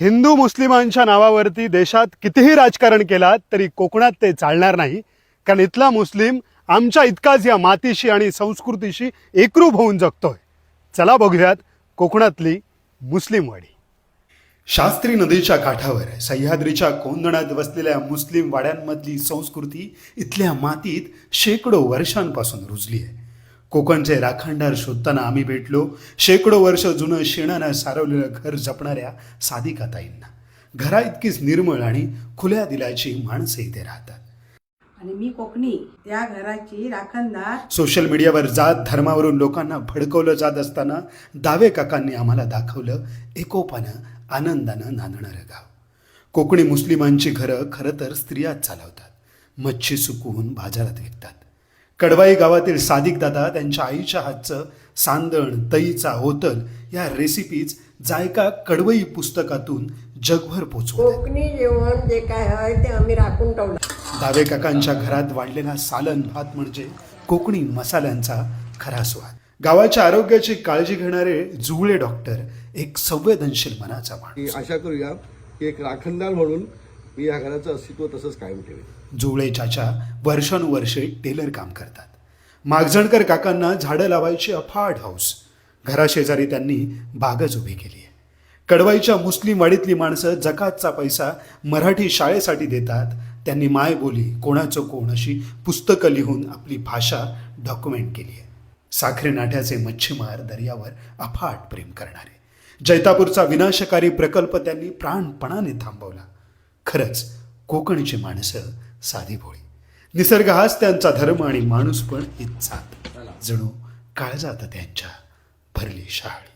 हिंदू मुस्लिमांच्या नावावरती देशात कितीही राजकारण केलात तरी कोकणात ते चालणार नाही. कारण इथला मुस्लिम आमच्या इतकाच या मातीशी आणि संस्कृतीशी एकरूप होऊन जगतोय. चला बघूयात कोकणातली मुस्लिमवाडी शास्त्री नदीच्या काठावर सह्याद्रीच्या कोंदणात वसलेल्या मुस्लिम वाड्यांमधली संस्कृती इथल्या मातीत शेकडो वर्षांपासून रुजली आहे. कोकणचे राखणदार शोधताना आम्ही भेटलो. शेकडो वर्ष जुनं शेणानं सारवलेलं घर जपणाऱ्या साधिका ताईंना घरा इतकीच निर्मळ आणि खुल्या दिलाची माणसं इथे राहतात. आणि मी कोकणी त्या घराची राखणदार. सोशल मीडियावर जात धर्मावरून लोकांना भडकवलं जात असताना दावे काकांनी आम्हाला दाखवलं एकोपानं आनंदानं नांदणारं गाव. कोकणी मुस्लिमांची घरं खरं तर स्त्रियाच चालवतात. मच्छी सुकवून बाजारात विकतात. कडवाई गावातील सादिक दादा त्यांच्या आईच्या हातचं सांदण तईचा होतल या रेसिपीज जायका कडवई पुस्तकातून जगभर पोचवत. कोकणी जेवण जे काय आहे ते आम्ही राखून ठेवलं. दावे काकांच्या घरात वाढलेला सालन भात म्हणजे कोकणी मसाल्यांचा खरा स्वाद. गावाच्या आरोग्याची काळजी घेणारे जुवळे डॉक्टर एक संवेदनशील मनाचा की माणूस आशा करूया की एक राखणदार म्हणून मी या घराचं अस्तित्व तसंच कायम ठेवेन जुळे चाचा वर्षानुवर्षे टेलर काम करतात. मागजणकर काकांना झाडं लावायची अफाट हौस. घराशेजारी त्यांनी बागच उभी केली आहे. कडवाईच्या मुस्लिम वाडीतली माणसं जकातचा पैसा मराठी शाळेसाठी देतात. त्यांनी माय बोली कोणाचं कोण अशी पुस्तकं लिहून आपली भाषा डॉक्युमेंट केली आहे. साखरे नाठ्याचे मच्छीमार दर्यावर अफाट प्रेम करणारे. जैतापूरचा विनाशकारी प्रकल्प त्यांनी प्राणपणाने थांबवला. खरंच कोकणची माणसं साधी भोळी. निसर्ग हाच त्यांचा धर्म आणि माणूस पण हीच जात जणू काळजात त्यांच्या भरली शाळी.